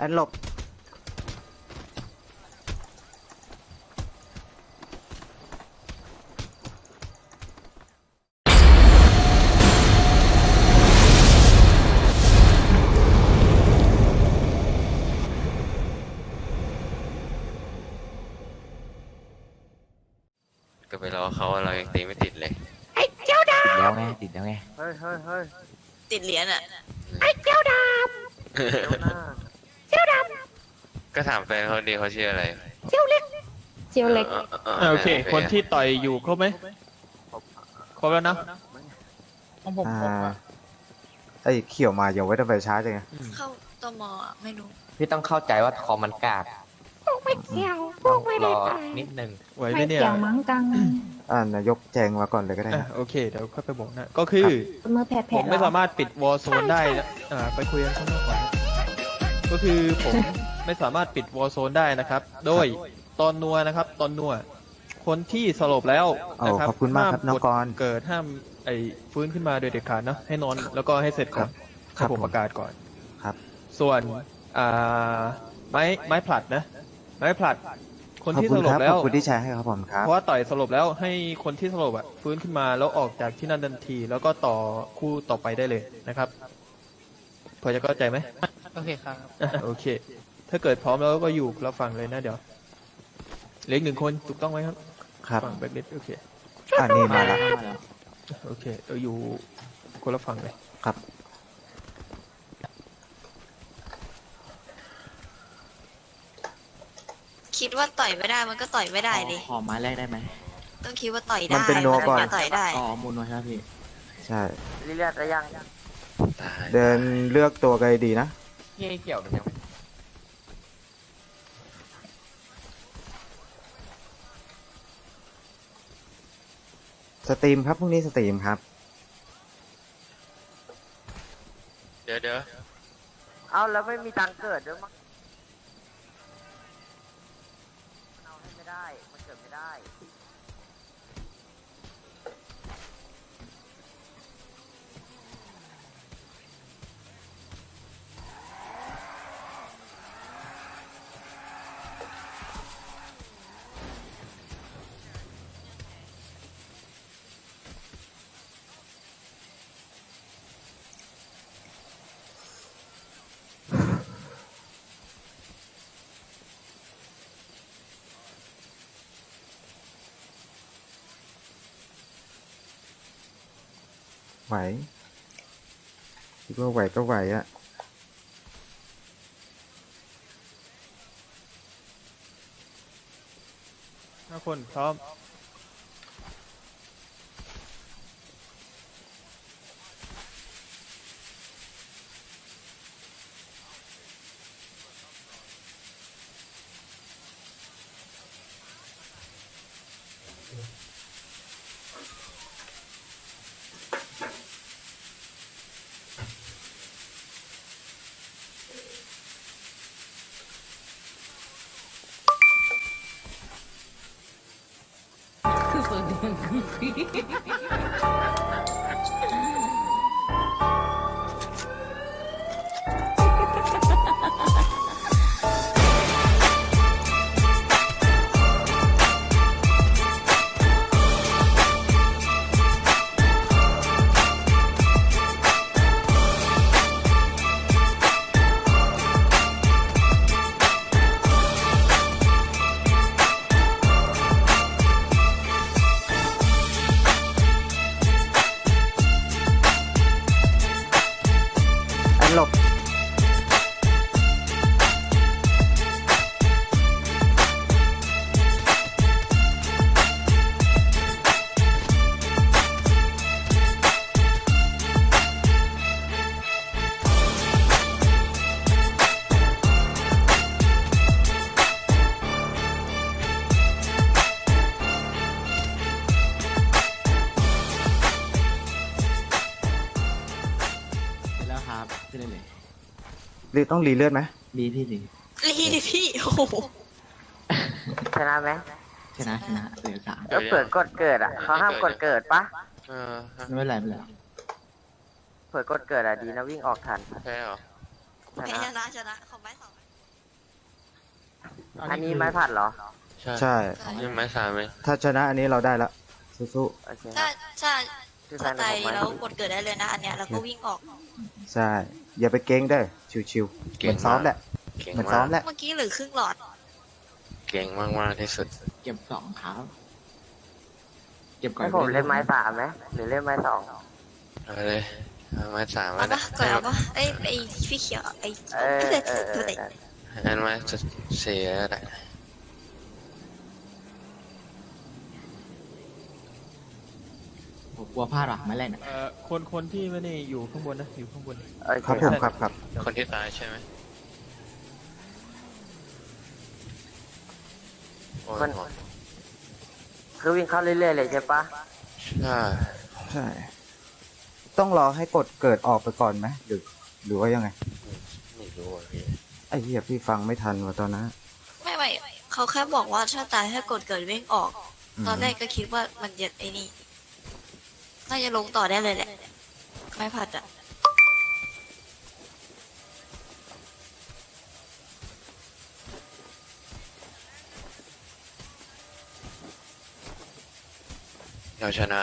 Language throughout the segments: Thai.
อันหลบ ก็ไปรอเขาเรายังตีไม่ติดเลย ติดแล้วไงติดแล้วไง เฮ้ยเฮ้ยเฮ้ยติดเหรียญอะ เจ้าหน้า ก็ถามแฟนเขาดีเขาชื่ออะไรเจียวเล็กเออโอเค คนที่ต่อยอยู่ครบไหมครบแล้วนะของผมอ่าไอ้เขียวมาอย่าไว้ทำไมช้าจังไงเข้าตมอะไม่รู้ พี่ต้องเข้าใจว่าคอมันกากไม่เกี่ยวพต้วอกงไม่รได้อตายนิดนึง ไหวไหมไม่เนี่ยเกี่ยวมั้งกังอ่านายกแจงมาก่อนเลยก็ได้อะนะโอเค เดี๋ยวค่อยไปบอกนะ ก็คือ มือแผดแผผดมไม่สามารถปิดวอลโซนได้นะอ่าไปคุยกันข้างนอกก่อนนะก็คือผม ไม่สามารถปิดวอลโซนได้นะครับ โดยตอนนัวนะครับ ตอนนัว คนที่สลบแล้วโอ้นะครับขอบคุณมากครับน้องกรณ์เกิดห้ามไอ้ฟื้นขึ้นมาโดยเด็ดขาดเนาะให้นอนแล้วก็ให้เสร็จก่อนครัให้บผมผม ประกาศก่อน ครับ ส่วนอ่าไม้ไม้ผลัดนะ ไม้ผลัด คนขอบที่คุสณลครับบแล้ขวอบคุณที่แชร์ให้ครับผมครับ เพราะว่าต่อยสลบแล้วให้คนที่สลบอะฟื้นขึ้นมาแล้วออกจากที่นั่นทันที แล้วก็ต่อคู่ต่อไปได้เลยนะครับพอจะเข้าใจไหมโอเคครับ อะโอเค ถ้าเกิดพร้อมแล้วก็อยู่เราฟังเลยนะเดี๋ยวเหลืออกหนึ่งคนถูกต้องไหมครับครับฟังแบ็คลิสโอเคอ่านี่มาแล้วโอเคเราอยู่คนละฝั่งเลยครับ คิดว่าต่อยไม่ได้มันก็ต่อยไม่ได้ดิขอไม้แรกได้ไหมต้องคิดว่าต่อยได้มันเป็นนัวก่อนถึงจะต่อยได้อ๋อมูลน้อยครับพี่ใช่ลิเลียดได้ยังตายเดินเลือกตัวกันดีๆนะ พี่ไอ้เกี่ยวมันยัง สตรีมครับพรุ่งนี้สตรีมครับ เดี๋ยวเดี๋ยวเอาแล้วไม่มีตังค์เกิดด้วยมั้งเอาให้ไม่ได้ มันเกิดไม่ได้ ไหวคิดว่าไหวก็ไหวอะห้าคนพร้อม creepy. ขึ้นได้เลยหรือต้องรีเลือดไหมดีพี่ดีรีดิพี่โอ้โหชนะไหมชนะชนะเหลือสามแล้วเปิดกดเกิดอะเขาห้ามกดเกิดปะเออฮะไม่เป็นไรไม่เป็นไรเปิดกดเกิดอะดีนะวิ่งออกทันแพ้เหรอชแพ้นะชนะชนะของไม้สองอันนี้ไม้ผัดเหรอใช่ใช่ ยังไม้สามไหมถ้าชนะอันนี้เราได้ละสู้โอเคถ้าถ้า ชื่อแฟถ้านหตายนึ่งของไม้แล้วกดเกิดได้เลยนะ อันเนี้ยแล้วก็วิ่งออกๆใช่ อย่าไปเก่งเด้อชิวๆเหมือนซ้อมแหละเก่งเหมือนมาซ้อกมแหละ เมื่อกี้เหลือครึ่งหลอด เก่งมากมากๆที่สุด เก็บสองครับ เก็บก่อนให้ผมเล่นไม้สามไหมหรือเล่นไม้สองเอาเลยเอาไม้สามเอามาปะก่อนเอาปะเอ้ยไอ้พี่เขียวไอ้เออเด็ดเออเอตัวอเด็ดงั้นไม้เสียได้ ผมกลัวพลาดว่ะไม่เล่นอะเอ่อคนคนที่ไม่ได้อยู่ข้างบนนะอยู่ข้างบนโอเคครับผมครับครับคนที่ตายใช่ไหมโอ้ยหมดคือวิ่งเข้าเรื่อยๆเลยใช่ปะใช่ใช่ต้องรอให้กดเกิดออกไปก่อนไหมหรือหรือว่ายังไงไม่รู้อะพี่ไอ้เหี้ยพี่ฟังไม่ทันว่ะตอนนั้นไม่ไม่เขาแค่บอกว่าถ้าตายให้กดเกิดวิ่งออก อืมตอนแรกก็คิดว่ามันจะไอ้นี่ น่าจะลงต่อได้เลยแหละ ไม่ผัดอะเราชนะ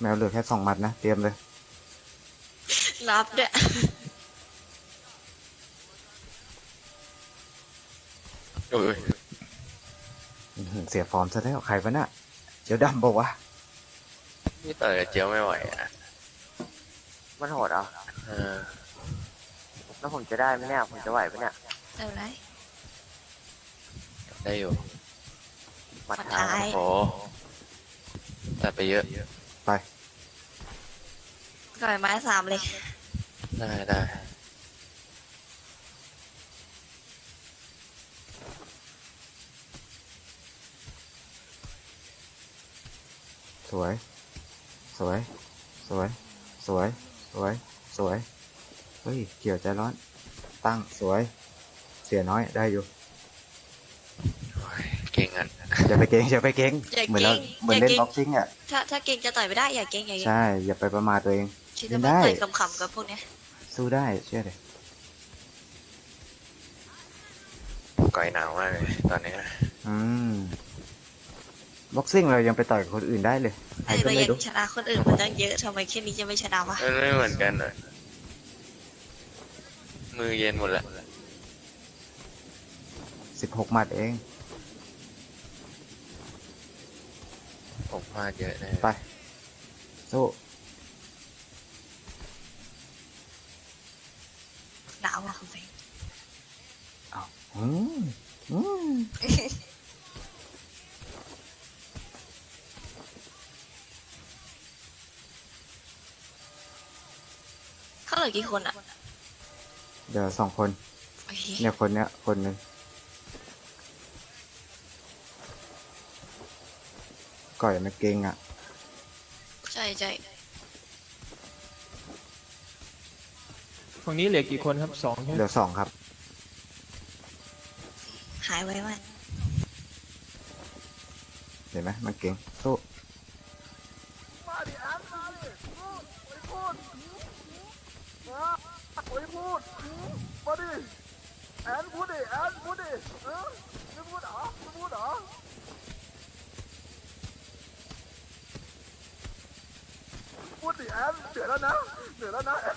แมวเหลือแค่สองหมัดนะ เตรียมเลยนับด้วยโอ้ย อื้อหือเสียฟอร์มซะแล้วใครวะน่ะเจียวดำบอกว่านี่ต่อยกับเจียวไม่ไหวอะมันโหดเหรอเออแล้วผมจะได้ไหมเนี่ย ผมจะไหวไหมเนี่ยเดี๋ยวนะได้อยู่มัดมันเท้าตายโอ้แต่ไปเยอะไปก่อยไม้สามเลย ได้ได้ สวย สวย สวย สวย สวย สวย เฮ้ย เกี่ยวใจร้อน ตั้งสวย เสียน้อยได้อยู่โอ้ยเก่งอะอย่าไปเก่งอย่าไปเก่ง อย่าเหมือนเราเก่งเหมือนอย่าเล่นเก่งบ็อกซิ่งอะ ถ้าถ้าเก่งจะต่อยไม่ได้อย่าเก่งอย่าเก่งใช่ อย่าไปประมาทตัวเอง คิดเล่ว่านมันได้ ต่อยขำๆกับพวกเนี้ยสู้ได้ เชื่อเลยก่อยหนาวมากเลยตอนนี้อืม บ็อกซิ่งเรายังไปต่อยกับคนอื่นได้เลยใครไอ้ก็เราไม่ยังรู้ชนะคนอื่นมาตั้งเยอะทำไมแค่นี้จะไม่ชนะวะมันไม่เหมือนกันเลยมือเย็นหมดแล้วสิบหกหมัดเอง ผมพลาดเยอะเลยไป สู้หนาวอะคุณเฟง อืมอืม เขาเหลือกี่คนอะเดี๋ยวสองคน โอเคเนี่ยคนเนี้ยคนหนึ่งก่อยมันเก่งอะ ใช่ใช่ฝั่งนี้เหลือกี่คนครับสองใช่ไหมเดี๋ยวสองครับ หายไว้ไหมเห็นไหมมันเก่งสู้ ไม่พูดมาดิแอนพูดดิแอนพูดดิเออไม่พูดเหรอไม่พูดเหรอพูดดิแอนเหนื่อยแล้วนะเหนื่อยแล้วนะแอน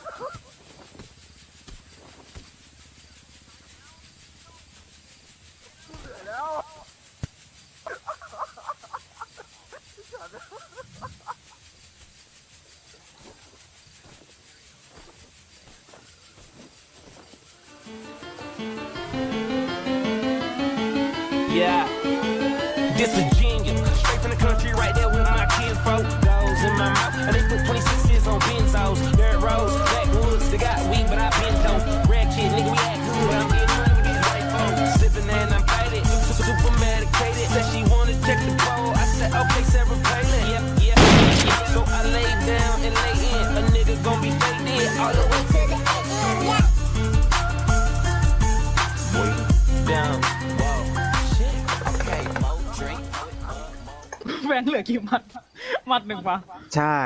smoke goes in my mouth. And they put 26s on benzos. Dirt roads, backwoods, they got weed, but I been though. Red kid, nigga, we act good. I'm getting money with these white folks. Sipping and I'm faded, super medicated. Said she wanna check the. I said, okay, Sarah Palin. Yep, yep, yep. So I lay down and lay in. A nigga gon' be faded all the way to the end. Down. Whoa. Shit. Okay, Mo, drink. Friend, look, you might. มัดมัดหนึ่งปะใช่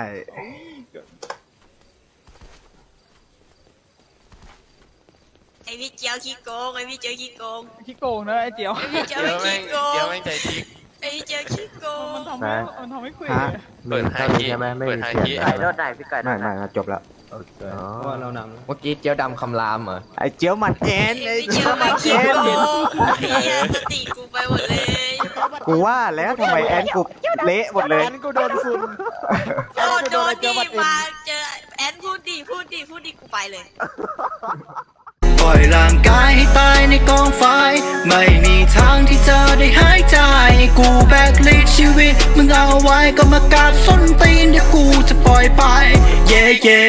อ้พี่เจียวขี้โกงไอ้พี่เจียวขี้โกงขี้โกงนะไอ้เจียว ไอ้พี่เจียวเดี๋ยวไม่แม่ขี้งโกงเดี๋ยวแม่งใจทิก ไอ้พี่เจียวขี้โกงมันทำให้มันทำให้คุยฮะเปิดไฮคีเปิดไฮคีไก่รถไหนพี่ไก่รไม่ถไหนไม่จบแล้วว่าเรานเมื่อกี้เจียวดำคำรามเหรอไอ้เจียวหมัดเอ็นไอ้ไอ้พี่เจีเจียยววหไม่มัดขี้เอ็นโกงไอ้เหี้ยสติกูไปหมดเลย กูว่าแล้วทำไมแอนกูเละหมดเลย แอนกูโดนฝุ่นโดนโดนดีมาเจอแอนพูดดีพูดดีพูดดีกูไปเลย ปล่อยร่างกายให้ตายในกองไฟ ไม่มีทางที่เธอได้หายใจ กูแบกลิดชีวิต มึงเอาไว้ก็มากราบส้นตีนเดี๋ยวกูจะปล่อยไป เย่เย่